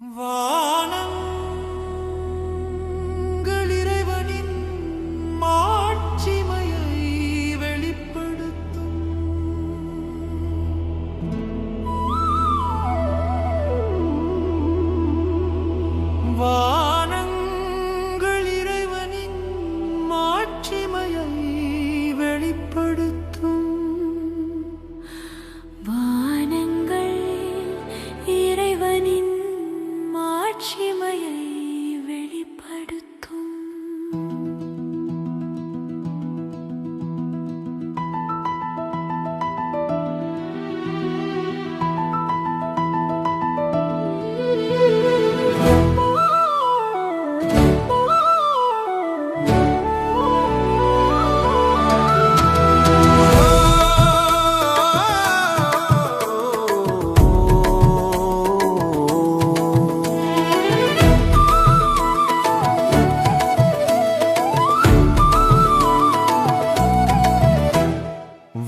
Va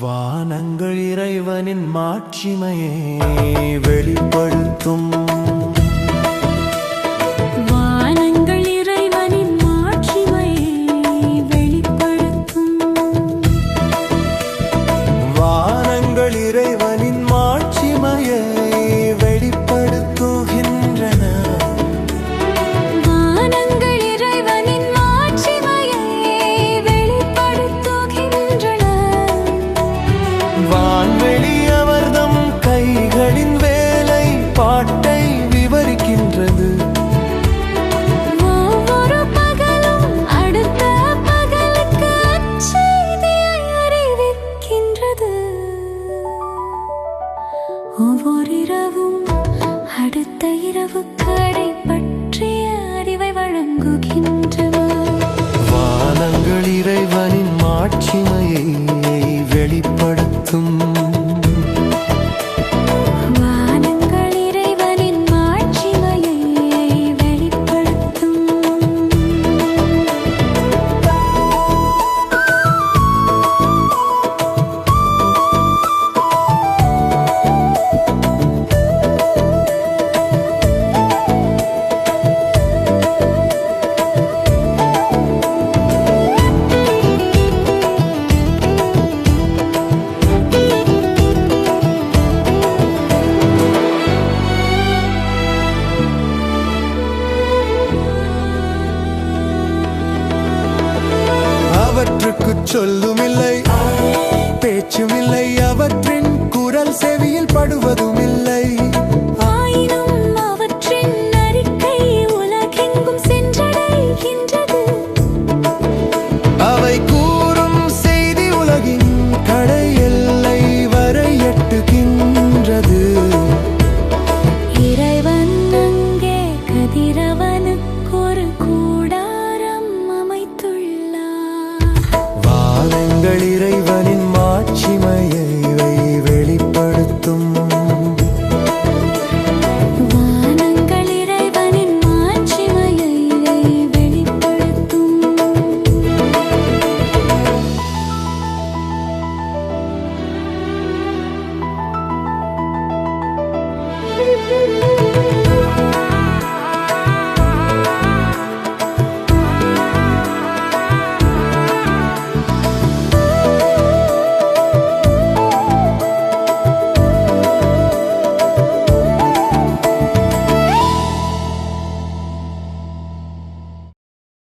வானங்கள் இறைவனின் மாட்சிமையை வெளிப்படுத்தும். ஒவ்வொரு இரவும் அடுத்த இரவு கடை பற்றிய அறிவை வழங்குகின்றன. வானங்கள் இறைவனின் மாட்சிமையை வெளிப்படுத்தும் சொல்லுமில்லை. பேச்சுமில்லையா? Música